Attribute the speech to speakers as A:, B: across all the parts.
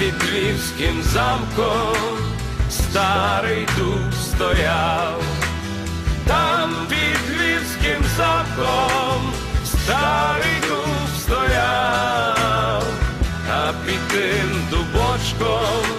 A: під львівським замком старий дуб стояв, там під львівським замком старий дуб стояв, а під тим дубочком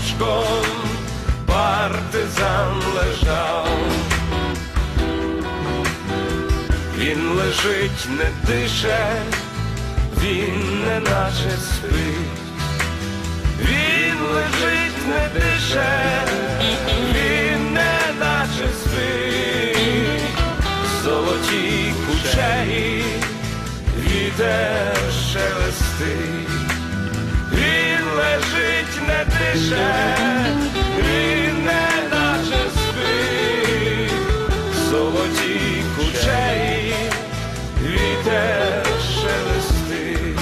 A: дубочком партизан лежав. Він лежить, не дише, він не наче спить. Він лежить, не дише, він не наче спить. Золоті кучері, вітер не дише, він не наче спить. Золоті кучері, вітер шелестить.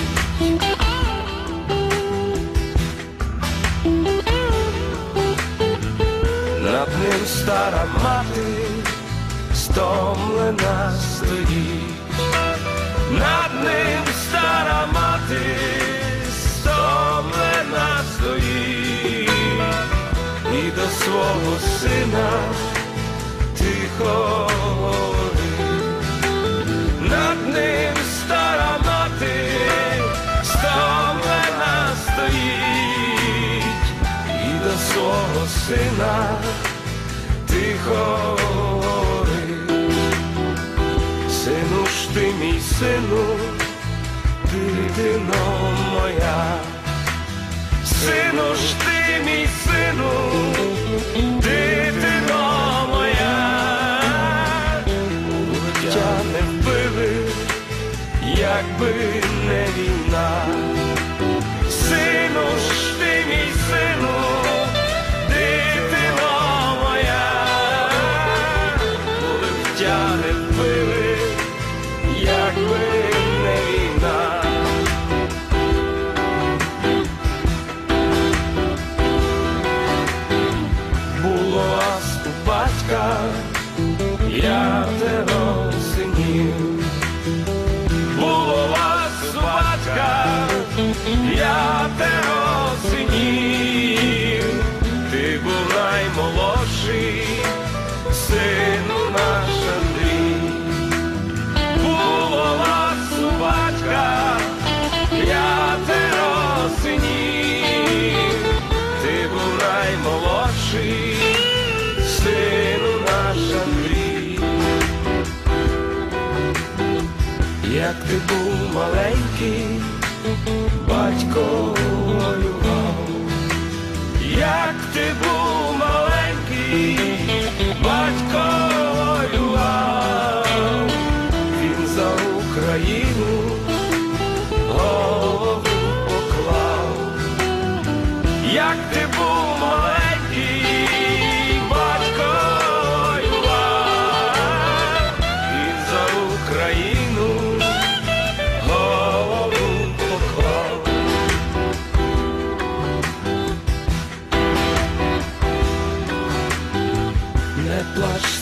A: Над ним стара мати стомлена стоїть, над ним стара свого сина тихо говорить. над ним стара мати стомлена стоїть, і до свого сина тихо говорить. Сину ж ти мій сину, дитино моя, сину ж ти мій сину, не вбили, якби не війна. Було вас у батька, п'ятеро синів. Було вас у батька, п'ятеро синів. Як ти був маленький, батько як ти був